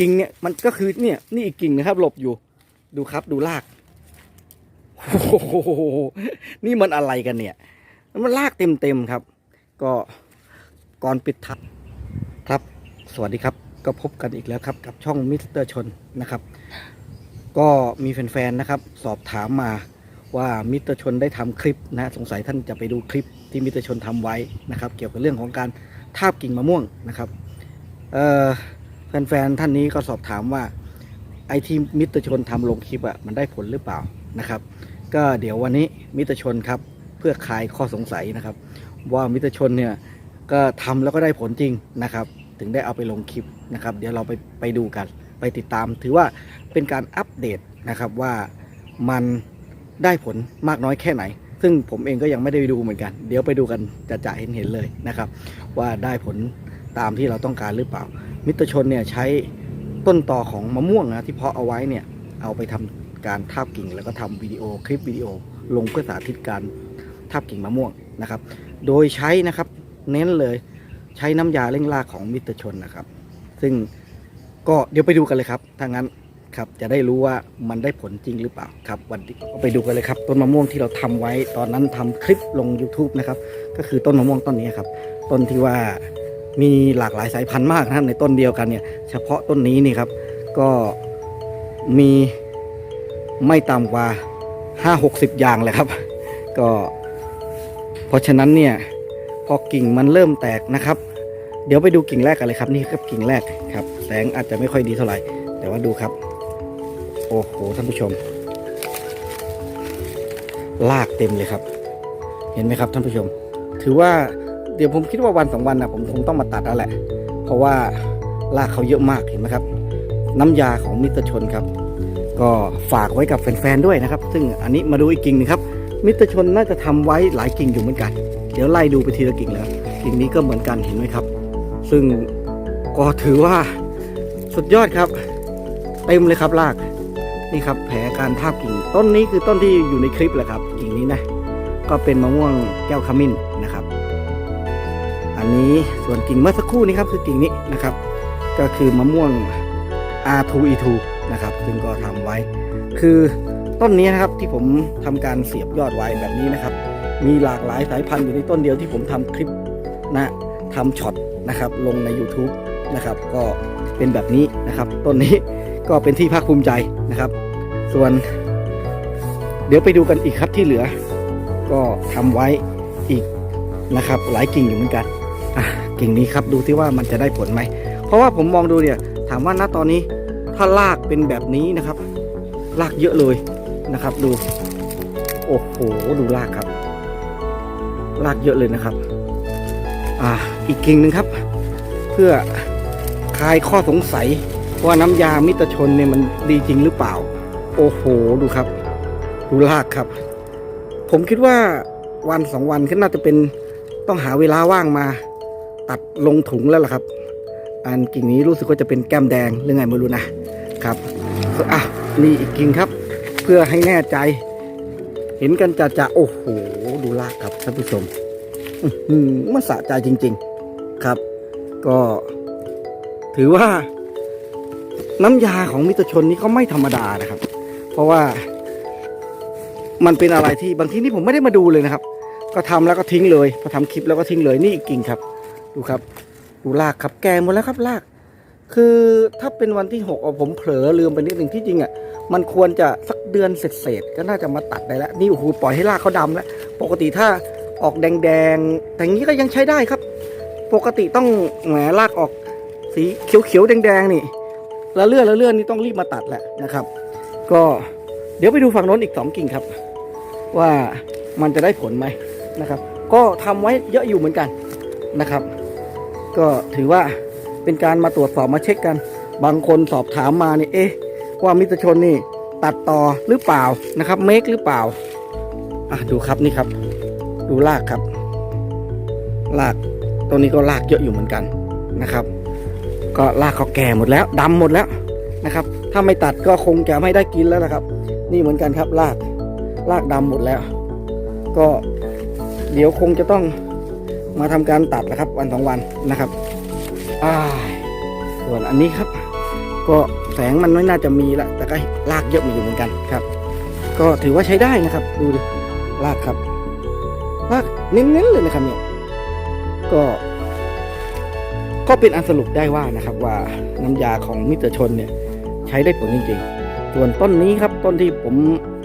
ริงๆเนี่ยมันก็คือเนี่ยนี่อีกกิ่งนะครับ หลบอยู่ ดูครับดูรากโอ้โหนี่มันอะไรกันเนี่ย มันลากเต็มๆครับ ก็ก่อนปิดทับครับ สวัสดีครับ ก็พบกันอีกแล้วครับ กับช่องมิสเตอร์ชนนะครับ ก็มีแฟนๆนะครับ สอบถามมาว่ามิสเตอร์ชนได้ทำคลิปนะสงสัยท่านจะไปดูคลิปที่มิสเตอร์ชนทำไว้นะครับ เกี่ยวกับเรื่องของการทาบกิ่งมะม่วงนะครับ เอ่อ แฟนๆท่านนี้ก็สอบถามว่าไอที่มิตรชนทำลงคลิปอะมันได้ผลหรือเปล่านะครับ ก็เดี๋ยววันนี้มิตรชนครับเพื่อคลายข้อสงสัยนะครับ ว่ามิตรชนเนี่ยก็ทำแล้วก็ได้ผลจริงนะครับ ถึงได้เอาไปลงคลิปนะครับ เดี๋ยวเราไปไปดูกัน ไปติดตาม ถือว่าเป็นการอัปเดตนะครับว่ามันได้ผลมากน้อยแค่ไหน ซึ่งผมเองก็ยังไม่ได้ไปดูเหมือนกัน เดี๋ยวไปดูกันจะจะเห็นเห็นเลยนะครับ ว่าได้ผลตามที่เราต้องการหรือเปล่า มิตรชนเนี่ยใช้ต้นต่อของมะม่วงนะที่เพาะเอาไว้เนี่ยเอาไปทำการทาบกิ่ง แล้วก็ทำวิดีโอคลิปวิดีโอลงเพื่อสาธิตการทาบกิ่งมะม่วงนะครับ โดยใช้นะครับเน้นเลยใช้น้ำยาเร่งรากของมิตรชนนะครับ ซึ่งก็เดี๋ยวไปดูกันเลยครับถ้างั้นครับจะได้รู้ว่ามันได้ผลจริงหรือเปล่าครับ วันนี้ก็ไปดูกันเลยครับ ต้นมะม่วงที่เราทำไว้ตอนนั้นทำคลิปลง YouTube นะครับ ก็คือต้นมะม่วงต้นนี้ครับ ต้นที่ว่า มีหลากหลายสายพันธุ์มากนะในต้นเดียวกันเนี่ย เฉพาะต้นนี้นี่ครับ ก็มีไม่ต่ำกว่าห้าหกสิบอย่างเลยครับ ก็เพราะฉะนั้นเนี่ยพอกิ่งมันเริ่มแตกนะครับ เดี๋ยวไปดูกิ่งแรกกันเลยครับนี่ครับกิ่งแรกครับ แสงอาจจะไม่ค่อยดีเท่าไหร่ แต่ว่าดูครับ โอ้โหท่านผู้ชมลากเต็มเลยครับ เห็นไหมครับท่านผู้ชม ถือว่า เดี๋ยวผมคิดว่าวันสองวันนะผมคงต้องมาตัดแล้วแหละ เพราะว่าลากเขาเยอะมากเห็นไหมครับ น้ำยาของมิตรชนครับ ก็ฝากไว้กับแฟนๆด้วยนะครับ ซึ่งอันนี้มาดูอีกกิ่งหนึงครับ มิตรชนน่าจะทำไว้หลายกิ่งอยู่เหมือนกัน เดี๋ยวไล่ดูไปทีละกิ่งแล้วกิ่งนี้ก็เหมือนกันเห็นไหมครับ ซึ่งก็ถือว่าสุดยอดครับ เต็มเลยครับรากนี่ครับแผลการทาบกิ่งต้นนี้คือต้นที่อยู่ในคลิปแหละครับ กิ่งนี้นะก็เป็นมะม่วงแก้วขมิ้นนะครับ อันนี้ส่วนกิ่งเมื่อสักครู่นี้ครับคือกิ่งนี้นะครับ ก็คือมะม่วง R2E2 นะครับซึ่งก็ทำไว้ คือต้นนี้นะครับที่ผมทำการเสียบยอดไว้แบบนี้นะครับ มีหลากหลายสายพันธุ์อยู่ในต้นเดียวที่ผมทำคลิปนะทำช็อตนะครับลงใน YouTube นะครับก็เป็นแบบนี้นะครับ ต้นนี้ก็เป็นที่ภาคภูมิใจนะครับ ส่วน เดี๋ยวไปดูกันอีกครับที่เหลือ ก็ทำไว้อีกนะครับ หลายกิ่งอยู่เหมือนกัน กิ่งนี้ครับดูที่ว่ามันจะได้ผลไหม เพราะว่าผมมองดูเนี่ยถามว่าณตอนนี้ถ้าลากเป็นแบบนี้นะครับ ลากเยอะเลยนะครับ ดู โอ้โหดูลากครับ ลากเยอะเลยนะครับ อ่าอีกกิ่งหนึ่งครับ เพื่อคลายข้อสงสัยว่าน้ำยามิตรชนเนี่ยมันดีจริงหรือเปล่า โอ้โหดูครับ ดูลากครับ ผมคิดว่าวันสองวันก็น่าจะเป็นต้องหาเวลาว่างมา ตัดลงถุงแล้วล่ะครับ อันกิ่งนี้รู้สึกว่าจะเป็นแก้มแดงหรือไงไม่รู้นะครับอะนี่อีกกิ่งครับ เพื่อให้แน่ใจ เห็นกันจะจะโอ้โหดูลากครับท่านผู้ชมอื้อหือมันสะใจจริง ๆครับ ก็ ถือว่า น้ำยาของมิตรชนนี่ก็ไม่ธรรมดานะครับ เพราะว่า มันเป็นอะไรที่บางทีนี่ผมไม่ได้มาดูเลยนะครับ ก็ทำแล้วก็ทิ้งเลยพอทำคลิปแล้วก็ทิ้งเลยนี่อีกกิ่งครับ ดูครับ ดูลากครับแกหมดแล้วครับลาก คือถ้าเป็นวันที่หกผมเผลอลืมไปนิดหนึ่งที่จริงอะมันควรจะสักเดือนเศษๆก็น่าจะมาตัดได้แล้ว นี่โอ้โหปล่อยให้ลากเขาดำแล้ว ปกติถ้าออกแดงๆแต่อย่งนี้ก็ยังใช้ได้ครับ ปกติต้องแหมลากออกสีเขียวๆแดงๆนี่แล้วเลื่อนแล้วเลื่อนนี่ต้องรีบมาตัดแหละนะครับ ก็เดี๋ยวไปดูฝั่งโน้นอีกสองกิ่งครับ ว่ามันจะได้ผลไหมนะครับ ก็ทำไว้เยอะอยู่เหมือนกันนะครับ ก็ถือว่าเป็นการมาตรวจสอบมาเช็คกัน บางคนสอบถามมานี่เอ๊ะว่ามิตรชนนี่ตัดต่อหรือเปล่านะครับเมคหรือเปล่าอะดูครับนี่ครับ ดูลากครับลากตัวนี้ก็ลากเยอะอยู่เหมือนกันนะครับ ก็ลากเขาแก่หมดแล้วดำหมดแล้วนะครับ ถ้าไม่ตัดก็คงจะไม่ได้กินแล้วนะครับ นี่เหมือนกันครับลากลากดำหมดแล้ว ก็เดี๋ยวคงจะต้อง มาทำการตัดแล้วครับ วันสองวันนะครับส่วนอันนี้ครับ ก็แสงมันไม่น่าจะมีละแต่ก็ลากเยอะมาอยู่เหมือนกันครับ ก็ถือว่าใช้ได้นะครับ ดูดิลากครับลากเน้นๆเลยนะครับเนี่ยก็ ก็เป็นอันสรุปได้ว่านะครับ ว่าน้ำยาของมิตรชนเนี่ย ใช้ได้ผลจริง ๆ ส่วนต้นนี้ครับต้นที่ผม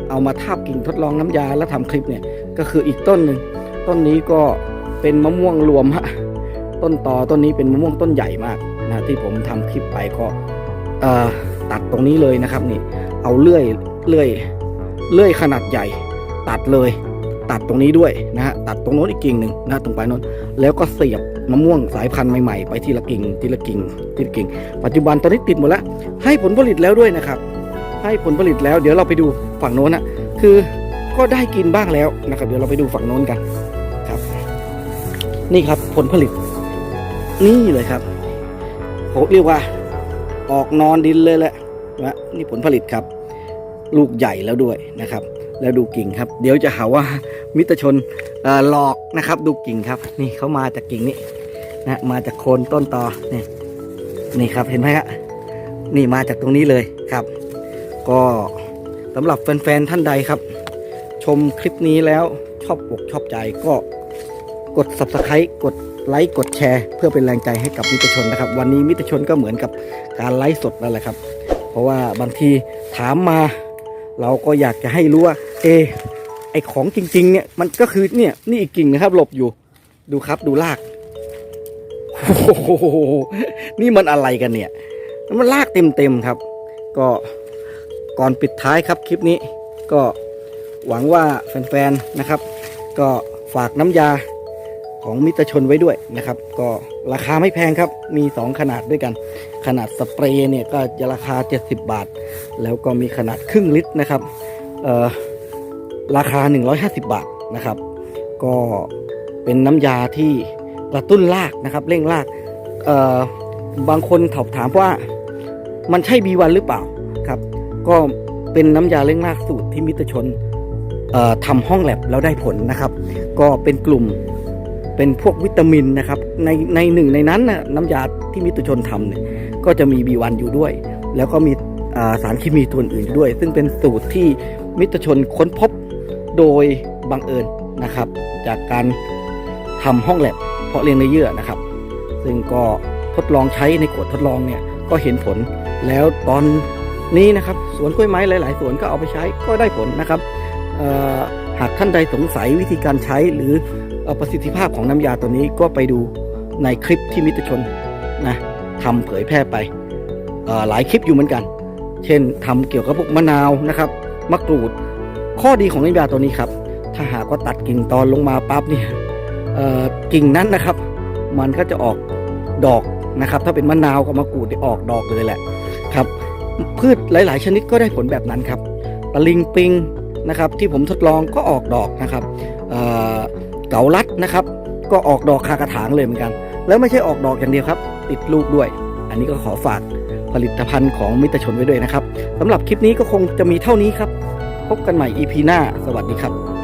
เอามาทาบกิ่งทดลองน้ำยาแล้วทำคลิปเนี่ย ก็คืออีกต้นหนึ่งต้นนี้ก็ เป็นมะม่วงรวมฮะต้นตอต้นนี้เป็นมะม่วงต้นใหญ่มากนะที่ผมทำคลิปไปก็เออตัดตรงนี้เลยนะครับนี่ เอาเลื่อยเลื่อยเลื่อยขนาดใหญ่ ตัดเลย ตัดตรงนี้ด้วยนะฮะตัดตรงโน้นอีกกิ่งหนึ่งนะตรงปลายโน้นแล้วก็เสียบมะม่วงสายพันธุ์ใหม่ๆ ไปทีละกิ่งทีละกิ่งทีละกิ่ง ปัจจุบันตอนนี้ติดหมดแล้วให้ผลผลิตแล้วด้วยนะครับ ให้ผลผลิตแล้วเดี๋ยวเราไปดูฝั่งโน้นนะคือก็ได้กินบ้างแล้วนะครับ เดี๋ยวเราไปดูฝั่งโน้นกัน นี่ครับผลผลิต นี่เลยครับผมเรียกว่า ออกนอนดินเลยแหละนะนี่ผลผลิตครับ ลูกใหญ่แล้วด้วยนะครับ แล้วดูกิ่งครับ เดี๋ยวจะหาว่ามิตรชนหลอกนะครับ ดูกิ่งครับ นี่เขามาจากกิ่งนี้นะมาจากโคนต้นตอนี่นี่ครับเห็นไหมครับนี่มาจากตรงนี้เลยครับ ก็สำหรับแฟนๆท่านใดครับ ชมคลิปนี้แล้วชอบอกชอบใจก็ กด subscribe กดไลค์กดแชร์เพื่อเป็นแรงใจให้กับมิตรชนนะครับ วันนี้มิตรชนก็เหมือนกับการไลฟ์สดนั่นแหละครับ เพราะว่าบางทีถามมา เราก็อยากจะให้รู้ว่า เอ ไอของจริง ๆ เนี่ยมันก็คือเนี่ยนี่อีกกิ่งนะครับ หลบอยู่ ดูครับดูลากโอ้โหนี่มันอะไรกันเนี่ย มันลากเต็มๆครับ ก็ก่อนปิดท้ายครับคลิปนี้ ก็หวังว่าแฟนๆนะครับ ก็ฝากน้ำยา ของมิตรชนไว้ด้วยนะครับ ก็ราคาไม่แพงครับมี 2 ขนาดด้วยกัน ขนาดสเปรย์เนี่ยก็จะราคา 70 บาท แล้วก็มีขนาดครึ่งลิตรนะครับเอ่อราคา 150 บาทนะครับ ก็เป็นน้ำยาที่กระตุ้นรากนะครับ เร่งรากบางคนถามถามว่ามันใช่บีวันหรือเปล่าครับ ก็เป็นน้ำยาเร่งรากสูตรที่มิตรชนทำห้องแลบแล้วได้ผลนะครับ ก็เป็นกลุ่ม เป็นพวกวิตามินนะครับ ในในหนึ่งในนั้นนะน้ำยาที่มิตรชนทำเนี่ยก็จะมีบีวันอยู่ด้วย แล้วก็มีาสารเคมีตัวอื่นด้วย ซึ่งเป็นสูตรที่มิตรชนค้นพบโดยบังเอิญนะครับ จากการทำห้องแลบเพาะเลี้ยงในเยื่อนะครับ ซึ่งก็ทดลองใช้ในขวดทดลองเนี่ยก็เห็นผลแล้วตอนนี้นะครับสวนกล้วยไม้หลาย ๆ สวนก็เอาไปใช้ก็ได้ผลนะครับหากท่านใดสงสัยวิธีการใช้หรือ ประสิทธิภาพของน้ำยาตัวนี้ก็ไปดูในคลิปที่มิตรชนนะทำเผยแพร่ไปหลายคลิปอยู่เหมือนกัน เช่นทำเกี่ยวกับพวกมะนาวนะครับมะกรูด ข้อดีของน้ำยาตัวนี้ครับ ถ้าหากว่าตัดกิ่งตอนลงมาปั๊บเนี่ยกิ่งนั้นนะครับ มันก็จะออกดอกนะครับ ถ้าเป็นมะนาวกับมะกรูดออกดอกเลยแหละครับ พืชหลาย ๆ ชนิดก็ได้ผลแบบนั้นครับตะลิงปิงนะครับ ที่ผมทดลองก็ออกดอกนะครับ เกาลัดนะครับ ก็ออกดอกคากระถางเลยเหมือนกัน แล้วไม่ใช่ออกดอกอย่างเดียวครับ ติดลูกด้วย อันนี้ก็ขอฝากผลิตภัณฑ์ของมิตรชนไว้ด้วยนะครับสำหรับคลิปนี้ก็คงจะมีเท่านี้ครับ พบกันใหม่ EP หน้า สวัสดีครับ